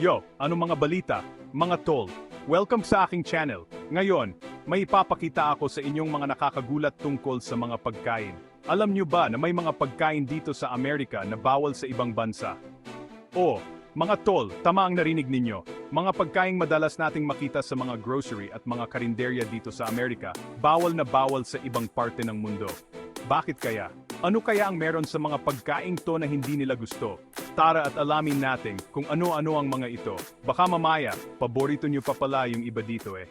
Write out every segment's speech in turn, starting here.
Yo, ano mga balita? Mga tol, welcome sa aking channel. Ngayon, may ipapakita ako sa inyong mga nakakagulat tungkol sa mga pagkain. Alam nyo ba na may mga pagkain dito sa Amerika na bawal sa ibang bansa? O, mga tol, tama ang narinig ninyo. Mga pagkaing madalas nating makita sa mga grocery at mga karinderya dito sa Amerika, bawal na bawal sa ibang parte ng mundo. Bakit kaya? Ano kaya ang meron sa mga pagkaing to na hindi nila gusto? Tara at alamin natin kung ano-ano ang mga ito. Baka mamaya, paborito nyo pa pala yung iba dito eh.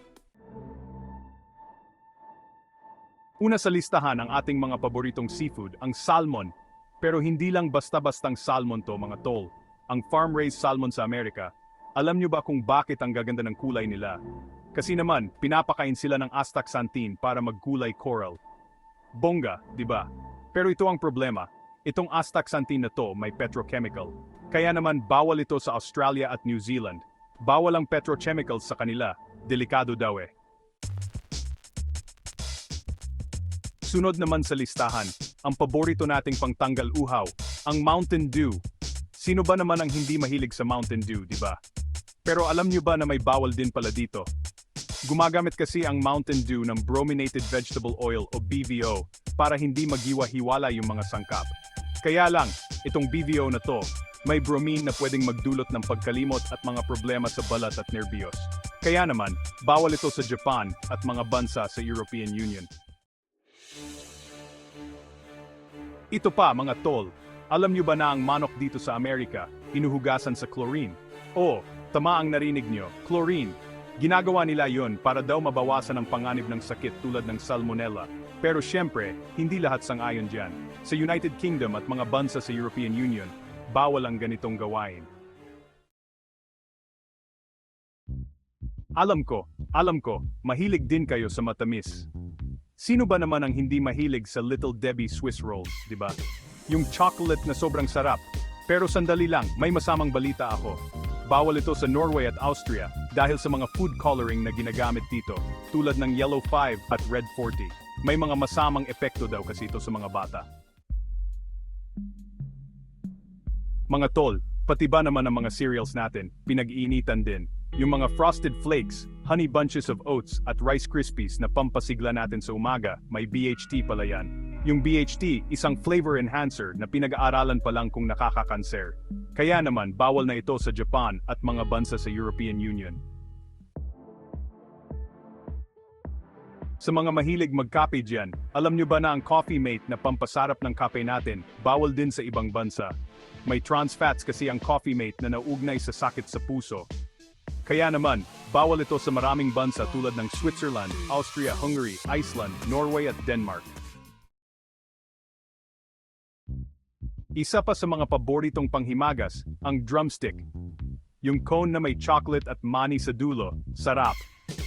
Una sa listahan ang ating mga paboritong seafood, ang salmon. Pero hindi lang basta-bastang salmon to mga tol. Ang farm-raised salmon sa Amerika, alam nyo ba kung bakit ang gaganda ng kulay nila? Kasi naman, pinapakain sila ng astaxanthin para magkulay coral. Bongga, di ba? Pero ito ang problema. Itong astaxanthin na to may petrochemical. Kaya naman bawal ito sa Australia at New Zealand. Bawal ang petrochemicals sa kanila. Delikado daw eh. Sunod naman sa listahan, ang paborito nating pangtanggal uhaw, ang Mountain Dew. Sino ba naman ang hindi mahilig sa Mountain Dew, di ba? Pero alam nyo ba na may bawal din pala dito? Gumagamit kasi ang Mountain Dew ng brominated vegetable oil o BVO para hindi magiwa-hiwala yung mga sangkap. Kaya lang, itong BVO na to, may bromine na pwedeng magdulot ng pagkalimot at mga problema sa balat at nerbiyos. Kaya naman, bawal ito sa Japan at mga bansa sa European Union. Ito pa mga tol, alam nyo ba na ang manok dito sa Amerika, hinuhugasan sa chlorine? O, tama ang narinig nyo, chlorine. Ginagawa nila yon para daw mabawasan ang panganib ng sakit tulad ng salmonella. Pero syempre, hindi lahat sang-ayon dyan. Sa United Kingdom at mga bansa sa European Union, bawal ang ganitong gawain. Alam ko, alam ko, mahilig din kayo sa matamis. Sino ba naman ang hindi mahilig sa Little Debbie Swiss Rolls, di ba? Yung chocolate na sobrang sarap. Pero sandali lang, may masamang balita ako. Bawal ito sa Norway at Austria dahil sa mga food coloring na ginagamit dito, tulad ng Yellow 5 at Red 40. May mga masamang epekto daw kasi ito sa mga bata. Mga tol, pati ba naman ang mga cereals natin, pinag-iinitan din. Yung mga Frosted Flakes, Honey Bunches of Oats at Rice Krispies na pampasigla natin sa umaga, may BHT pala yan. Yung BHT, isang flavor enhancer na pinag-aaralan pa lang kung nakakakanser. Kaya naman, bawal na ito sa Japan at mga bansa sa European Union. Sa mga mahilig magkape dyan, alam nyo ba na ang coffee mate na pampasarap ng kape natin, bawal din sa ibang bansa. May trans fats kasi ang coffee mate na nauugnay sa sakit sa puso. Kaya naman, bawal ito sa maraming bansa tulad ng Switzerland, Austria, Hungary, Iceland, Norway at Denmark. Isa pa sa mga paboritong panghimagas, ang drumstick. Yung cone na may chocolate at mani sa dulo, sarap.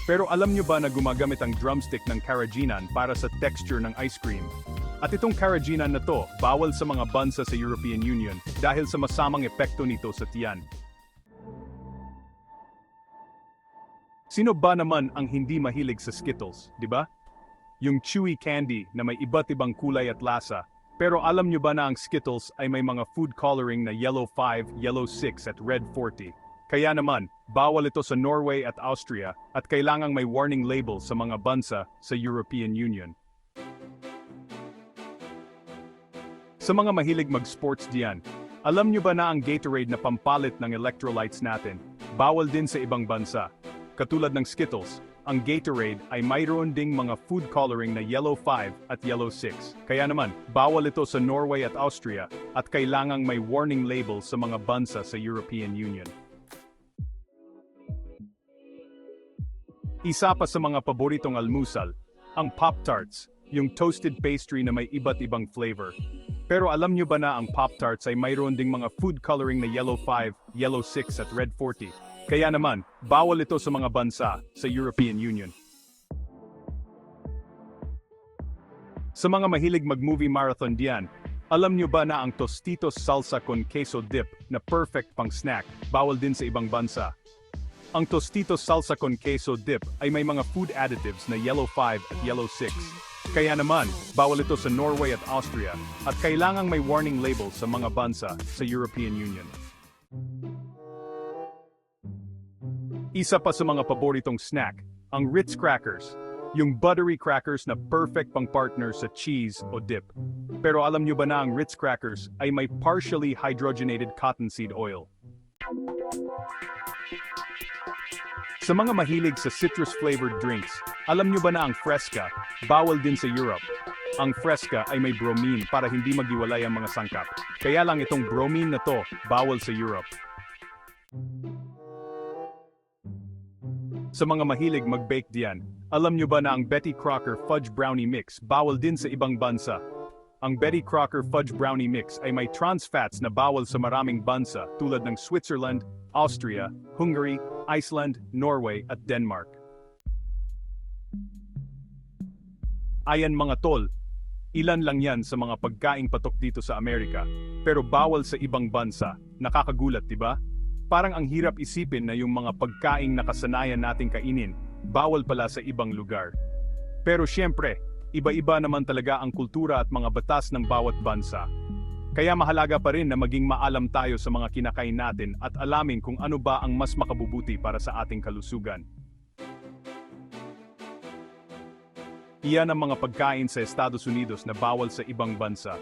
Pero alam nyo ba na gumagamit ang drumstick ng Karajinan para sa texture ng ice cream? At itong Karajinan na to, bawal sa mga bansa sa European Union dahil sa masamang epekto nito sa tiyan. Sino ba naman ang hindi mahilig sa Skittles, di ba? Yung chewy candy na may iba't ibang kulay at lasa. Pero alam nyo ba na ang Skittles ay may mga food coloring na yellow 5, yellow 6 at red 40? Kaya naman, bawal ito sa Norway at Austria at kailangang may warning label sa mga bansa sa European Union. Sa mga mahilig mag-sports diyan, alam nyo ba na ang Gatorade na pampalit ng electrolytes natin, bawal din sa ibang bansa? Katulad ng Skittles, ang Gatorade ay mayroon ding mga food coloring na yellow 5 at yellow 6. Kaya naman, bawal ito sa Norway at Austria at kailangang may warning label sa mga bansa sa European Union. Isa pa sa mga paboritong almusal, ang Pop-Tarts, yung toasted pastry na may iba't ibang flavor. Pero alam nyo ba na ang Pop-Tarts ay mayroon ding mga food coloring na yellow 5, yellow 6 at red 40? Kaya naman, bawal ito sa mga bansa sa European Union. Sa mga mahilig mag-movie marathon diyan, alam nyo ba na ang Tostitos salsa con queso dip na perfect pang snack, bawal din sa ibang bansa? Ang Tostitos salsa con queso dip ay may mga food additives na yellow 5 at yellow 6. Kaya naman, bawal ito sa Norway at Austria at kailangang may warning label sa mga bansa sa European Union. Isa pa sa mga paboritong snack, ang Ritz crackers. Yung buttery crackers na perfect pang partner sa cheese o dip. Pero alam nyo ba na ang Ritz crackers ay may partially hydrogenated cottonseed oil? Sa mga mahilig sa citrus-flavored drinks, alam nyo ba na ang Fresca, bawal din sa Europe? Ang Fresca ay may bromine para hindi maghiwalay ang mga sangkap. Kaya lang itong bromine na to, bawal sa Europe. Sa mga mahilig mag-bake diyan, alam nyo ba na ang Betty Crocker Fudge Brownie Mix bawal din sa ibang bansa? Ang Betty Crocker Fudge Brownie Mix ay may trans fats na bawal sa maraming bansa tulad ng Switzerland, Austria, Hungary, Iceland, Norway at Denmark. Ayan mga tol, ilan lang yan sa mga pagkaing patok dito sa Amerika, pero bawal sa ibang bansa. Nakakagulat, di ba? Parang ang hirap isipin na yung mga pagkaing nakasanayan nating kainin, bawal pala sa ibang lugar. Pero syempre, iba-iba naman talaga ang kultura at mga batas ng bawat bansa. Kaya mahalaga pa rin na maging maalam tayo sa mga kinakain natin at alamin kung ano ba ang mas makabubuti para sa ating kalusugan. Iyan ang mga pagkain sa Estados Unidos na bawal sa ibang bansa.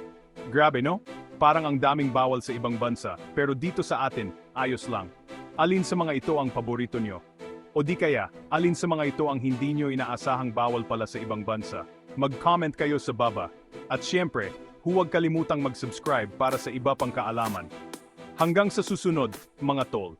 Grabe no? Parang ang daming bawal sa ibang bansa, pero dito sa atin, ayos lang. Alin sa mga ito ang paborito nyo? O di kaya, alin sa mga ito ang hindi nyo inaasahang bawal pala sa ibang bansa? Mag-comment kayo sa baba. At syempre, huwag kalimutang mag-subscribe para sa iba pang kaalaman. Hanggang sa susunod, mga tol.